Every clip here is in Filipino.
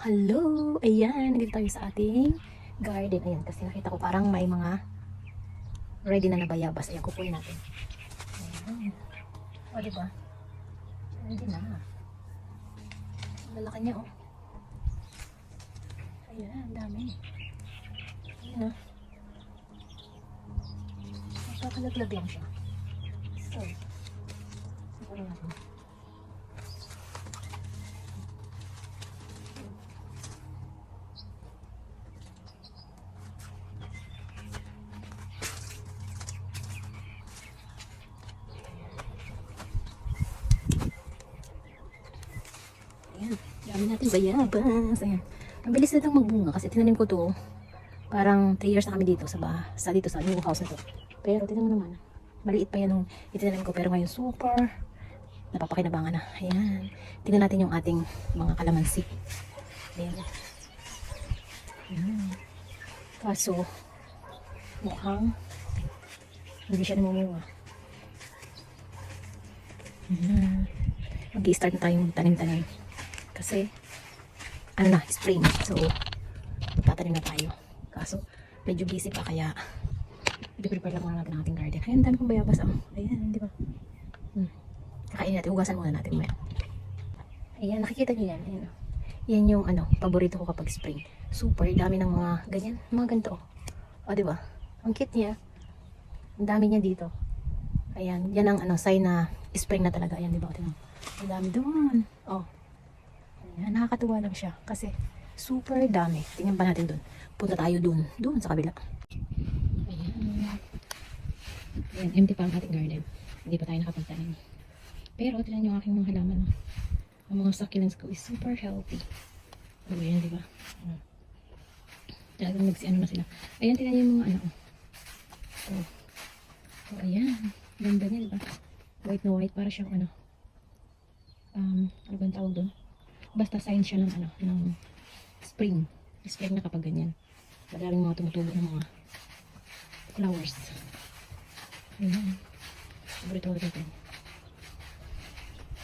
Hello! Ayan, nandito tayo sa ating garden. Ayan, kasi nakita ko parang may mga ready na na bayabas. Ayan, kukunin natin. Ayan. O, diba? Ready na. Lalaki niya, oh. Ayan, ang dami. Ayan, oh. Magkakalaglag lang siya. So, kukunin natin. Ayan, dami natin bayabas. Ayan. Ang bilis na itong magbunga kasi tinanim ko to. Parang 3 years na kami dito sa, bah sa dito sa new house na to. Pero tinan mo naman, maliit pa yan nung itinanim ko pero ngayon super napapakinabangan na. Ayan. Tingnan natin yung ating mga kalamansi. Ayan. Ayan. Kaso, mukhang hindi siya namumunga. Ayan. Mag-i-start na tayong tanim-tanim. Kasi, ano na, spring. So, tatanim na tayo. Kaso, medyo busy pa kaya i-prepare lang muna natin ang ating garden. Ayan, dami kong bayabas. Oh. Ayan, di ba? Hmm. Kakain natin. Hugasan muna natin. Maya. Ayan, nakikita niyo yan. Ayan, oh. Yan yung ano, paborito ko kapag spring. Super dami ng mga ganyan, mga ganito. O, di ba? Ang cute niya. Ang dami niya dito. Ayan, yan ang ano, sign na spring na talaga. Ayan, di ba? Tingnan. Ang dami doon. Oh. Ayan, nakakatuwa lang siya. Kasi, super dami. Tingnan pa natin doon. Punta tayo doon. Doon sa kabila. Ayan. Ayan, empty pa ang ating garden. Hindi pa tayo nakapagtanim. Pero, tingnan niyo aking mga halaman. oh. Ang mga succulents ko is super healthy. O, ayan, di ba? Mm. Talagang nagsi-ano na sila. Ayan, tingnan niyo yung mga ano. Oh. Oh, ayan. Ganda niya, di ba? White na white. Para siyang ano. Um, ano ba ang tawag doon? Basta sign siya ng ano, ng spring. Spring na kapag ganyan. Madaling mga tumutubo ng mga flowers. Ayan. Paborito ko ito.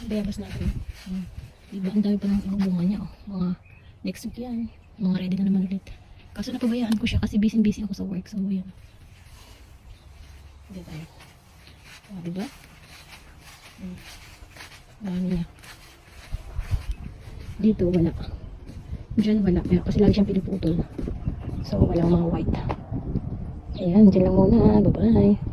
Bayabas natin. Hmm. Diba, ang dami pa ng bunga niya. Oh. Mga next week yan. Mga ready na naman ulit. Kaso napabayaan ko siya kasi busy-busy ako sa work. So, yan. Dito tayo. Oh, diba? Hmm. Dami niya. Dito, wala. Diyan wala. Pero kasi lagi siyang pinuputol. So, walang mga white. Ayan, dyan lang muna. Bye-bye.